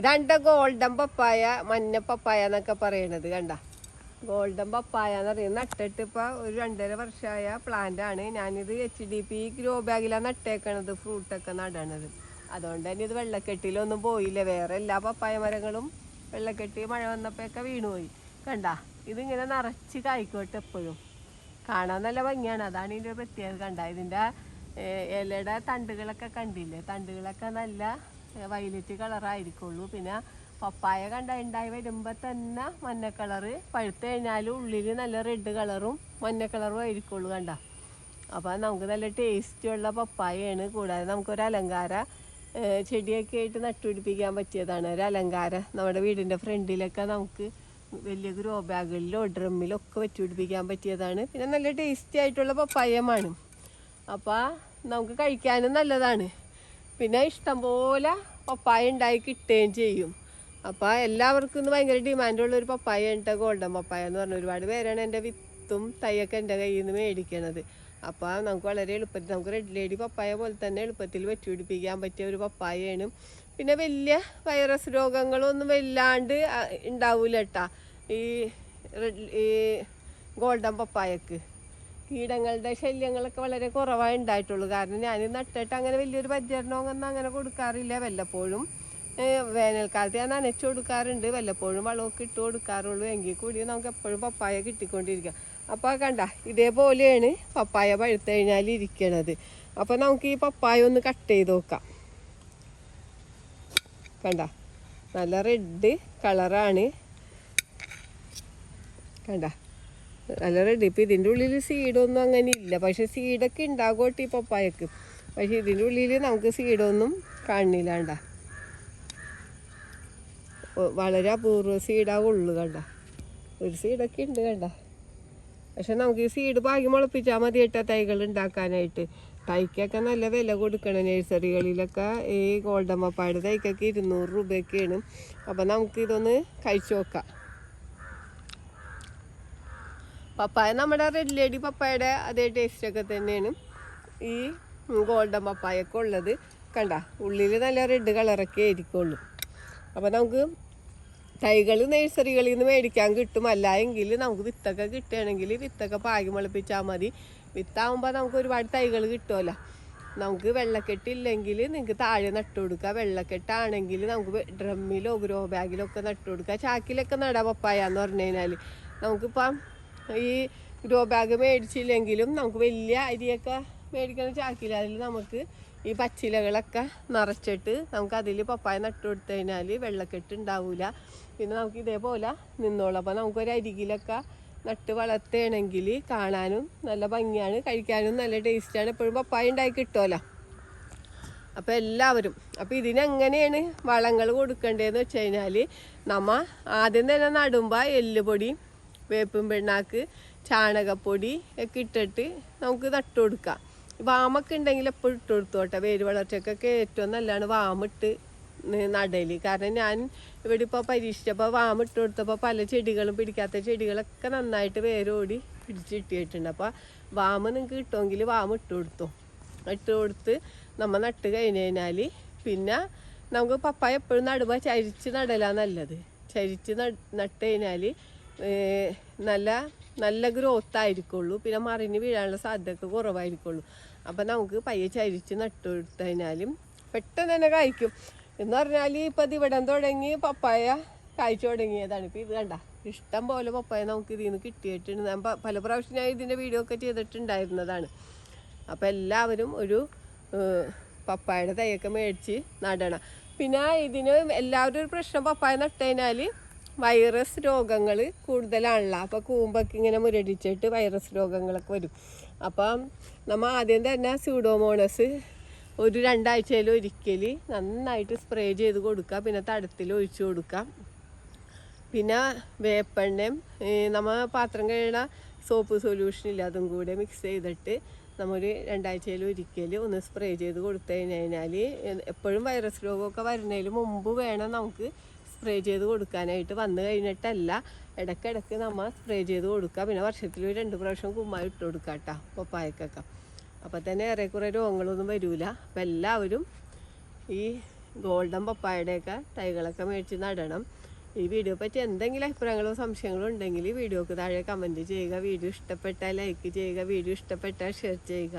ഇതാണ്ട ഗോൾഡൻ പപ്പായ മഞ്ഞ പപ്പായ എന്നൊക്കെ പറയണത് കണ്ട. ഗോൾഡൻ പപ്പായ എന്ന് പറയുന്നത് നട്ടിട്ട് ഇപ്പൊ ഒരു രണ്ടര വർഷമായ പ്ലാന്റ് ആണ്. ഞാനിത് എച്ച് ഡി പി ഗ്രോ ബാഗിലാണ് നട്ടേക്കണത് ഫ്രൂട്ടൊക്കെ നടണത് അതുകൊണ്ട് തന്നെ ഇത് വെള്ളക്കെട്ടിലൊന്നും പോയില്ല. വേറെ എല്ലാ പപ്പായ മരങ്ങളും വെള്ളക്കെട്ടി മഴ വന്നപ്പോഴൊക്കെ വീണുപോയി. കണ്ട? ഇതിങ്ങനെ നിറച്ച് കായ്ക്കോട്ടെ എപ്പോഴും. കാണാൻ നല്ല ഭംഗിയാണ്. അതാണ് ഇതിന്റെ പ്രത്യേകത. കണ്ട? ഇതിന്റെ ഇലയുടെ തണ്ടുകളൊക്കെ കണ്ടില്ലേ? തണ്ടുകളൊക്കെ നല്ല വൈലറ്റ് കളറായിരിക്കുള്ളൂ. പിന്നെ പപ്പായ കണ്ട ഉണ്ടായി വരുമ്പോൾ തന്നെ മഞ്ഞ കളറ് പഴുത്ത് കഴിഞ്ഞാൽ ഉള്ളിൽ നല്ല റെഡ് കളറും മഞ്ഞ കളറും ആയിരിക്കുള്ളൂ കണ്ട. അപ്പോൾ നമുക്ക് നല്ല ടേസ്റ്റുള്ള പപ്പായയാണ്. കൂടാതെ നമുക്കൊരു അലങ്കാര ചെടിയൊക്കെ ആയിട്ട് നട്ടുപിടിപ്പിക്കാൻ പറ്റിയതാണ്. ഒരു അലങ്കാര നമ്മുടെ വീടിന്റെ ഫ്രണ്ടിലൊക്കെ നമുക്ക് വലിയ ഗ്രോ ബാഗുകളിലോ ഡ്രമ്മിലോ ഒക്കെ വെച്ചുപിടിപ്പിക്കാൻ പറ്റിയതാണ്. പിന്നെ നല്ല ടേസ്റ്റി ആയിട്ടുള്ള പപ്പായമാണ്. അപ്പോൾ നമുക്ക് കഴിക്കാനും നല്ലതാണ്. പിന്നെ ഇഷ്ടംപോലെ പപ്പായ ഉണ്ടായി കിട്ടുകയും ചെയ്യും. അപ്പോൾ എല്ലാവർക്കും ഇന്ന് ഭയങ്കര ഡിമാൻഡുള്ള ഒരു പപ്പായ ഉണ്ട് ഗോൾഡൻ പപ്പായ എന്ന് പറഞ്ഞ ഒരുപാട് പേരാണ് എന്റെ വിത്തും തൈയൊക്കെ എന്റെ കയ്യിൽ നിന്ന് മേടിക്കണത്. അപ്പോൾ നമുക്ക് വളരെ എളുപ്പത്തിൽ നമുക്ക് റെഡ് ലേഡി പപ്പായ പോലെ തന്നെ എളുപ്പത്തിൽ വെച്ചുപിടിപ്പിക്കാൻ പറ്റിയ ഒരു പപ്പായയാണ്. പിന്നെ വലിയ വൈറസ് രോഗങ്ങളൊന്നും വല്ലാണ്ട് ഉണ്ടാവില്ല ഈ റെഡ് ഈ ഗോൾഡൻ പപ്പായക്ക്. കീടങ്ങളുടെ ശല്യങ്ങളൊക്കെ വളരെ കുറവായി ഉണ്ടായിട്ടുള്ളൂ. കാരണം ഞാൻ നട്ടിട്ട് അങ്ങനെ വലിയൊരു പരിചരണമൊന്നും അങ്ങനെ കൊടുക്കാറില്ല. വല്ലപ്പോഴും വേനൽക്കാലത്ത് ഞാൻ നനച്ചു കൊടുക്കാറുണ്ട്. വല്ലപ്പോഴും വളമൊക്കെ ഇട്ട് കൊടുക്കാറുള്ളൂ. എങ്കിൽ കൂടി നമുക്ക് എപ്പോഴും പപ്പായ കിട്ടിക്കൊണ്ടിരിക്കുക അപ്പോൾ കണ്ട ഇതേപോലെയാണ് പപ്പായ പഴുത്തു കഴിഞ്ഞാൽ ഇരിക്കണത്. അപ്പോൾ നമുക്ക് ഈ പപ്പായ ഒന്ന് കട്ട് ചെയ്ത് നോക്കാം. കണ്ട നല്ല റെഡ് കളറാണ്. കണ്ട നല്ല റെഡി ഇപ്പം ഇതിന്റെ ഉള്ളിൽ സീഡൊന്നും അങ്ങനെ ഇല്ല. പക്ഷെ സീഡൊക്കെ ഉണ്ടാകോട്ടെ ഈ പപ്പായക്ക്. പക്ഷെ ഇതിന്റെ ഉള്ളിൽ നമുക്ക് സീഡൊന്നും കാണില്ലാണ്ട വളരെ അപൂർവ സീഡാവുള്ളു കണ്ട. ഒരു സീഡൊക്കെ ഉണ്ട് കണ്ട. പക്ഷെ നമുക്ക് ഈ സീഡ് പാകി മുളപ്പിച്ചാൽ മതി കേട്ടോ തൈകൾ ഉണ്ടാക്കാനായിട്ട് തൈക്കൊക്കെ നല്ല വില കൊടുക്കണം നഴ്സറികളിലൊക്കെ. ഈ ഗോൾഡൻ പപ്പായുടെ തൈക്കൊക്കെ ഇരുന്നൂറ് രൂപയൊക്കെയാണ്. അപ്പം നമുക്ക് ഇതൊന്ന് കഴിച്ചു നോക്കാം. പപ്പായ. നമ്മുടെ റെഡ് ലേഡി പപ്പായയുടെ അതേ ടേസ്റ്റ് ഒക്കെ തന്നെയാണ്. ഈ ഗോൾഡൻ പപ്പായൊക്കെ ഉള്ളത്. കണ്ട ഉള്ളിൽ നല്ല റെഡ് കളറൊക്കെ ആയിരിക്കുള്ളൂ. അപ്പോൾ നമുക്ക് തൈകൾ നഴ്സറികളിൽ നിന്ന് മേടിക്കാൻ കിട്ടും. അല്ല എങ്കിൽ നമുക്ക് വിത്തൊക്കെ കിട്ടുകയാണെങ്കിൽ വിത്തൊക്കെ പാകി മുളപ്പിച്ചാൽ മതി. വിത്താകുമ്പോൾ നമുക്ക് ഒരുപാട് തൈകൾ കിട്ടുമല്ലോ നമുക്ക് വെള്ളക്കെട്ടില്ലെങ്കിൽ നിങ്ങൾക്ക് താഴെ നട്ടു കൊടുക്കുക. വെള്ളക്കെട്ടാണെങ്കിൽ നമുക്ക് ഡ്രമ്മിലോ ഗ്രോ ബാഗിലോ ഒക്കെ നട്ടു കൊടുക്കുക. ചാക്കിലൊക്കെ നടാം പപ്പായ എന്ന് പറഞ്ഞു കഴിഞ്ഞാൽ നമുക്കിപ്പം ഈ ഗ്രോ ബാഗ് മേടിച്ചില്ലെങ്കിലും നമുക്ക് വലിയ അരിയൊക്കെ മേടിക്കണ ചാക്കില്ല അതിൽ നമുക്ക് ഈ പച്ചിലകളൊക്കെ നിറച്ചിട്ട് നമുക്ക് അതിൽ പപ്പായ നട്ടു കൊടുത്തു കഴിഞ്ഞാൽ വെള്ളക്കെട്ട് ഉണ്ടാവില്ല പിന്നെ നമുക്ക് ഇതേപോലെ നിന്നോളാം. അപ്പോൾ നമുക്കൊരു അരികിലൊക്കെ നട്ട് വളർത്തുകയാണെങ്കിൽ കാണാനും നല്ല ഭംഗിയാണ് കഴിക്കാനും നല്ല ടേസ്റ്റാണ്. എപ്പോഴും പപ്പായ ഉണ്ടായി കിട്ടുമല്ലോ. അപ്പോൾ എല്ലാവരും അപ്പോൾ ഇതിനെങ്ങനെയാണ് വളങ്ങൾ കൊടുക്കേണ്ടതെന്ന് വെച്ച് കഴിഞ്ഞാൽ നമ്മൾ ആദ്യം തന്നെ നടുമ്പോൾ എല്ലുപൊടി വേപ്പും പിണ്ണാക്ക് ചാണകപ്പൊടി ഒക്കെ ഇട്ടിട്ട് നമുക്ക് നട്ടു കൊടുക്കാം. വാമൊക്കെ ഉണ്ടെങ്കിൽ എപ്പോഴും ഇട്ട് കൊടുത്തോട്ടെ. വേര് വളർച്ചക്കൊക്കെ ഏറ്റവും നല്ലതാണ് വാമിട്ട് നടൽ. കാരണം ഞാൻ ഇവിടെ ഇപ്പോൾ പരീക്ഷിച്ചപ്പോൾ വാമിട്ട് കൊടുത്തപ്പോൾ പല ചെടികളും പിടിക്കാത്ത ചെടികളൊക്കെ നന്നായിട്ട് വേരോടി പിടിച്ച് കിട്ടിയിട്ടുണ്ട്. അപ്പോൾ വാമ് നിങ്ങൾക്ക് കിട്ടുമെങ്കിൽ വാമ ഇട്ട് കൊടുത്തു. ഇട്ട് കൊടുത്ത് നമ്മൾ നട്ട് കഴിഞ്ഞ് കഴിഞ്ഞാൽ പിന്നെ നമുക്ക് പപ്പായ എപ്പോഴും നടുമ്പോൾ ചരിച്ച് നടലാണ് നല്ലത്. ചരിച്ച് നട്ട് കഴിഞ്ഞാൽ നല്ല നല്ല ഗ്രോത്ത് ആയിരിക്കുള്ളൂ. പിന്നെ മറിഞ്ഞ് വീഴാനുള്ള സാധ്യത കുറവായിരിക്കുള്ളൂ. അപ്പം നമുക്ക് പയ്യെ ചരിച്ച് നട്ടുകൊടുത്തതിനാലും കൊടുത്തു പെട്ടെന്ന് തന്നെ കായ്ക്കും. എന്ന് പറഞ്ഞാൽ ഇപ്പം ഇത് ഇവിടെ തുടങ്ങി പപ്പായ കായ്ച്ചു തുടങ്ങിയതാണ്. ഇപ്പം ഇത് കണ്ട ഇഷ്ടം പോലെ പപ്പായ നമുക്ക് ഇതിൽ നിന്ന് കിട്ടിയിട്ടുണ്ട്. ഞാൻ പല പ്രാവശ്യം ഞാൻ ഇതിന്റെ വീഡിയോ ഒക്കെ ചെയ്തിട്ടുണ്ടായിരുന്നതാണ്. അപ്പം എല്ലാവരും ഒരു പപ്പായയുടെ തൈയൊക്കെ മേടിച്ച് നടണം. പിന്നെ ഇതിന് എല്ലാവരും ഒരു പ്രശ്നം പപ്പായ നട്ട് കഴിഞ്ഞാൽ വൈറസ് രോഗങ്ങൾ കൂടുതലാണല്ലോ. അപ്പോൾ കൂമ്പൊക്കെ ഇങ്ങനെ മുരടിച്ചിട്ട് വൈറസ് രോഗങ്ങളൊക്കെ വരും. അപ്പം നമ്മൾ ആദ്യം തന്നെ സ്യൂഡോമോണസ് ഒരു രണ്ടാഴ്ചയിൽ ഒരിക്കൽ നന്നായിട്ട് സ്പ്രേ ചെയ്ത് കൊടുക്കുക. പിന്നെ തടത്തിൽ ഒഴിച്ചു കൊടുക്കാം പിന്നെ വേപ്പെണ്ണയും നമ്മൾ പാത്രം കഴുകണ സോപ്പ് സൊല്യൂഷൻ ഇല്ല അതും കൂടെ മിക്സ് ചെയ്തിട്ട് നമ്മൾ രണ്ടാഴ്ചയിൽ ഒരിക്കൽ ഒന്ന് സ്പ്രേ ചെയ്ത് കൊടുത്തു കഴിഞ്ഞാൽ എപ്പോഴും വൈറസ് രോഗമൊക്കെ വരുന്നതിന് മുമ്പ് വേണം നമുക്ക് സ്പ്രേ ചെയ്ത് കൊടുക്കാനായിട്ട് വന്നു കഴിഞ്ഞിട്ടല്ല. ഇടയ്ക്കിടയ്ക്ക് നമ്മൾ സ്പ്രേ ചെയ്ത് കൊടുക്കുക. പിന്നെ വർഷത്തിൽ രണ്ട് പ്രാവശ്യം കുമ്മായി ഇട്ട് കൊടുക്കുക കേട്ടോ പപ്പായക്കൊക്കെ. അപ്പോൾ തന്നെ ഏറെക്കുറെ രോഗങ്ങളൊന്നും വരില്ല അപ്പം എല്ലാവരും ഈ ഗോൾഡൻ പപ്പായയുടെയൊക്കെ തൈകളൊക്കെ മേടിച്ച് നടണം. ഈ വീഡിയോ പറ്റി എന്തെങ്കിലും അഭിപ്രായങ്ങളോ സംശയങ്ങളോ ഉണ്ടെങ്കിൽ വീഡിയോക്ക് താഴെ കമന്റ് ചെയ്യുക. വീഡിയോ ഇഷ്ടപ്പെട്ടാൽ ലൈക്ക് ചെയ്യുക. വീഡിയോ ഇഷ്ടപ്പെട്ടാൽ ഷെയർ ചെയ്യുക.